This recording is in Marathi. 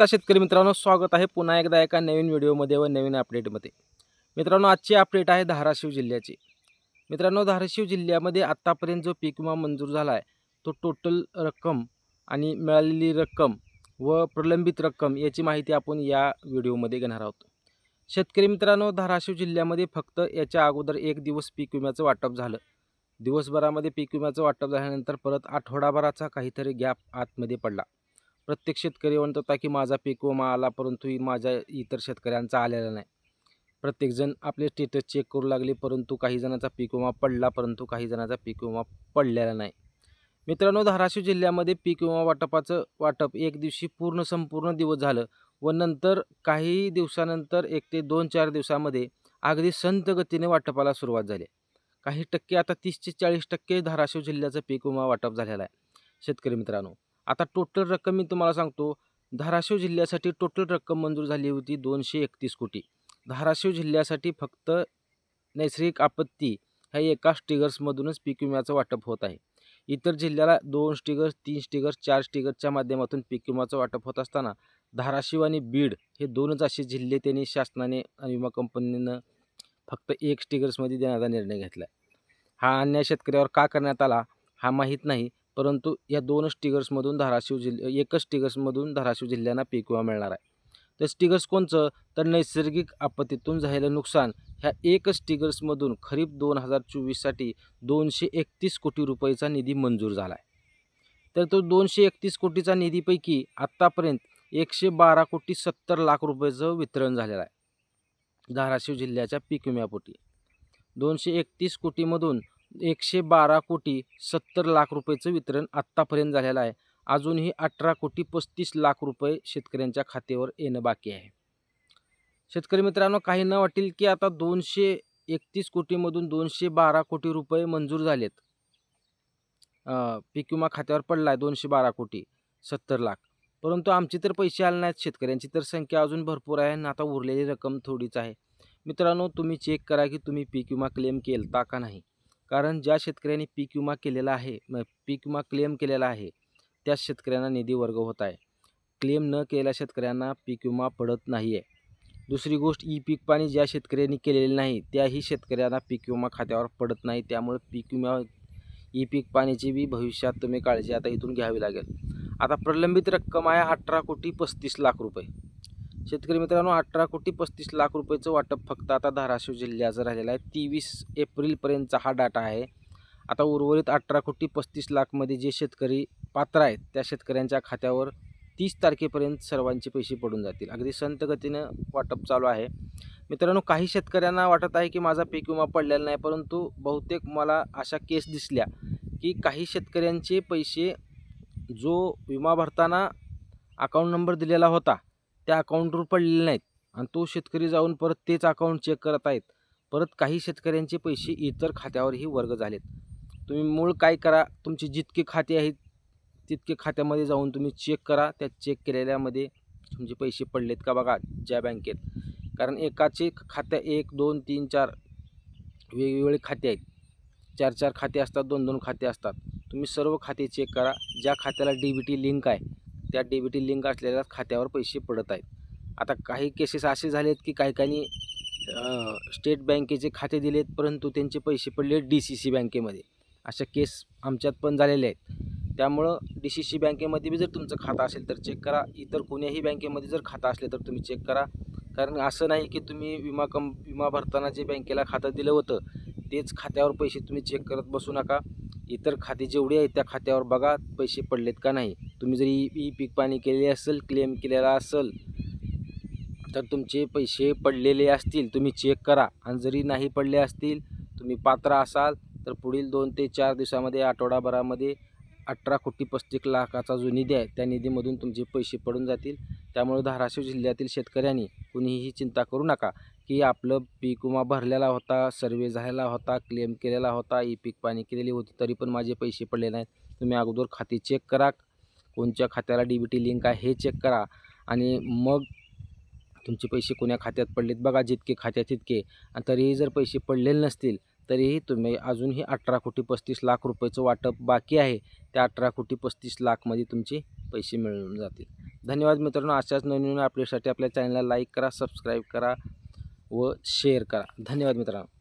नमस्कार शेतकरी मित्रांनो स्वागत आहे पुन्हा एकदा एका नवीन व्हिडिओमध्ये व नवीन अपडेटमध्ये. मित्रांनो आजची अपडेट आहे धाराशिव जिल्ह्याची. मित्रांनो धाराशिव जिल्ह्यामध्ये आत्तापर्यंत जो पीक विमा मंजूर झाला आहे तो टोटल रक्कम आणि मिळालेली रक्कम व प्रलंबित रक्कम याची माहिती आपण या व्हिडिओमध्ये घेणार आहोत. शेतकरी मित्रांनो धाराशिव जिल्ह्यामध्ये फक्त याच्या अगोदर एक दिवस पीक विम्याचं वाटप झालं. दिवसभरामध्ये पीक विम्याचं वाटप झाल्यानंतर परत आठवडाभराचा काहीतरी गॅप आतमध्ये पडला. प्रत्येक शेतकरी म्हणत होता की माझा पीक विमा आला परंतु माझ्या इतर शेतकऱ्यांचा आलेला नाही. प्रत्येकजण आपले स्टेटस चेक करू लागले परंतु काही जणांचा पीक विमा पडला परंतु काही जणांचा पीक विमा पडलेला नाही. मित्रांनो धाराशिव जिल्ह्यामध्ये पीक विमा वाटपाचं वाटप एक दिवशी पूर्ण संपूर्ण दिवस झालं व नंतर काही दिवसानंतर एक ते दोन चार दिवसामध्ये अगदी संत गतीने वाटपाला सुरुवात झाली. काही टक्के आता तीस ते चाळीस टक्के धाराशिव जिल्ह्याचं पीक विमा वाटप झालेलं आहे. शेतकरी मित्रांनो आता टोटल रक्कम मी तुम्हाला सांगतो धाराशिव जिल्ह्यासाठी टोटल रक्कम मंजूर झाली होती दोनशे एकतीस कोटी. धाराशिव जिल्ह्यासाठी फक्त नैसर्गिक आपत्ती ह्या एका स्टिगर्समधूनच पीक विम्याचं वाटप होत आहे. इतर जिल्ह्याला दोन स्टिगर्स तीन स्टिगर्स चार स्टिगर्सच्या माध्यमातून पीक विम्याचं वाटप होत असताना धाराशिव आणि बीड हे दोनच असे जिल्हे त्यांनी शासनाने आणि विमा कंपनीनं फक्त एक स्टिगर्समध्ये देण्याचा निर्णय घेतला हा अन्याय शेतकऱ्यावर का करण्यात आला हा माहीत नाही परंतु या दोन स्टिगर्समधून धाराशिव जिल्ह एकच स्टिगर्समधून धाराशिव जिल्ह्यांना पीक विमा मिळणार आहे. तर स्टिगर्स कोणचं? तर नैसर्गिक आपत्तीतून झालेलं नुकसान ह्या एकच स्टिगर्समधून खरीप दोन हजार चोवीससाठी दोनशे एकतीस कोटी रुपयेचा निधी मंजूर झाला आहे तर तो दोनशे एकतीस कोटीचा निधीपैकी आत्तापर्यंत एकशे बारा कोटी सत्तर लाख रुपयाचं वितरण झालेलं आहे धाराशिव जिल्ह्याच्या पीक विम्यापोटी. दोनशे एकतीस कोटीमधून एकशे बारा कोटी सत्तर लाख रुपयेचं वितरण आत्तापर्यंत झालेलं आहे. अजूनही अठरा कोटी पस्तीस लाख रुपये शेतकऱ्यांच्या खात्यावर येणं बाकी आहे. शेतकरी मित्रांनो काही न वाटेल की आता दोनशे एकतीस कोटीमधून दोनशे बारा कोटी रुपये मंजूर झालेत. पीक विमा खात्यावर पडला आहे दोनशे बारा कोटी सत्तर लाख. परंतु आमचे तर पैसे आले नाहीत शेतकऱ्यांची तर संख्या अजून भरपूर आहे आणि आता उरलेली रक्कम थोडीच आहे. मित्रांनो तुम्ही चेक करा की तुम्ही पीक विमा क्लेम केलता का नाही. कारण ज्या शेतकऱ्यांनी पीक विमा केलेला आहे पीक विमा क्लेम केलेला आहे त्याच शेतकऱ्यांना निधी वर्ग होत आहे. क्लेम न केलेल्या शेतकऱ्यांना पीक विमा पडत नाही आहे दुसरी गोष्ट ई पीक पाणी ज्या शेतकऱ्यांनी केलेले नाही त्याही शेतकऱ्यांना पीक विमा खात्यावर पडत नाही. त्यामुळे पीक विमा ई पीक पाण्याची बी भविष्यात तुम्ही काळजी आता इथून घ्यावी लागेल. आता प्रलंबित रक्कम आहे अठरा कोटी पस्तीस लाख रुपये. शेतकरी मित्रांनो अठरा कोटी पस्तीस लाख रुपयेचं वाटप फक्त आता धाराशिव जिल्ह्याचं राहिलेलं आहे. तेवीस एप्रिलपर्यंतचा हा डाटा आहे. आता उर्वरित अठरा कोटी पस्तीस लाखमध्ये जे शेतकरी पात्र आहेत त्या शेतकऱ्यांच्या खात्यावर तीस तारखेपर्यंत सर्वांचे पैसे पडून जातील. अगदी संत गतीनं वाटप चालू आहे. मित्रांनो काही शेतकऱ्यांना वाटत आहे की माझा पीक विमा पडलेला नाही परंतु बहुतेक मला अशा केस दिसल्या की काही शेतकऱ्यांचे पैसे जो विमा भरताना अकाउंट नंबर दिलेला होता त्या अकाउंटवर पडलेले नाहीत. आणि तो शेतकरी जाऊन परत तेच अकाउंट चेक करत आहेत. परत काही शेतकऱ्यांचे पैसे इतर खात्यावरही वर्ग झालेत. तुम्ही मूळ काय करा तुमचे जितके खाते आहेत तितके खात्यामध्ये जाऊन तुम्ही चेक करा. त्या चेक केलेल्यामध्ये तुमचे पैसे पडलेत का बघा ज्या बँकेत कारण एकाचे खात्या एक दोन तीन चार वेगवेगळे खाते आहेत. चार चार खाते असतात दोन दोन खाते असतात. तुम्ही सर्व खाते चेक करा. ज्या खात्याला डी बी टी लिंक आहे त्या डी बी टी लिंक असलेल्या खात्यावर पैसे पडत आहेत. आता काही केसेस असे झालेत की काही काही स्टेट बँकेचे खाते दिलेत परंतु त्यांचे पैसे पडले डी सी सी बँकेमध्ये अशा केस आमच्यात पण झालेल्या आहेत. त्यामुळं डी सी सी बँकेमध्ये बी जर तुमचं खातं असेल तर चेक करा. इतर कोण्याही बँकेमध्ये जर खातं असले तर तुम्ही चेक करा. कारण असं नाही की तुम्ही विमा कं विमा भरताना जे बँकेला खातं दिलं होतं तेच खात्यावर पैसे तुम्ही चेक करत बसू नका. इतर खाते जेवढे आहेत त्या खात्यावर बघा पैसे पडलेत का नाही. तुम्ही जर ई ई पीक पाणी केलेले असेल क्लेम केलेला असेल तर तुमचे पैसे पडलेले असतील तुम्ही चेक करा. आणि जरी नाही पडले असतील तुम्ही पात्र असाल तर पुढील दोन ते चार दिवसामध्ये आठवडाभरामध्ये अठरा कोटी पस्तीस लाखाचा जो निधी आहे त्या निधीमधून तुमचे पैसे पडून जातील. त्यामुळे धाराशिव जिल्ह्यातील शेतकऱ्यांनी कुणीही चिंता करू नका. की आपलं पीक विमा भरलेला होता सर्वे झालेला होता क्लेम केलेला होता ई पीक पाणी केलेली होती तरी पण माझे पैसे पडले नाहीत. तुम्ही अगोदर खाते चेक करा. कोणत्या खात्याला डी बी टी लिंक आहे हे चेक करा. आणि मग तुमचे पैसे कोण्या खात्यात पडलेत बघा जितके खात्यात तितके. आणि तरीही जर पैसे पडलेले नसतील तरीही तुम्ही अजूनही अठरा कोटी पस्तीस लाख रुपयाचं वाटप बाकी आहे. त्या अठरा कोटी पस्तीस लाखमध्ये तुमचे पैसे मिळून जातील. धन्यवाद मित्रांनो. अशाच नवीन अपडेटसाठी आपल्या चॅनलला लाईक करा सबस्क्राईब करा. व शेअर करा. धन्यवाद मित्रांनो.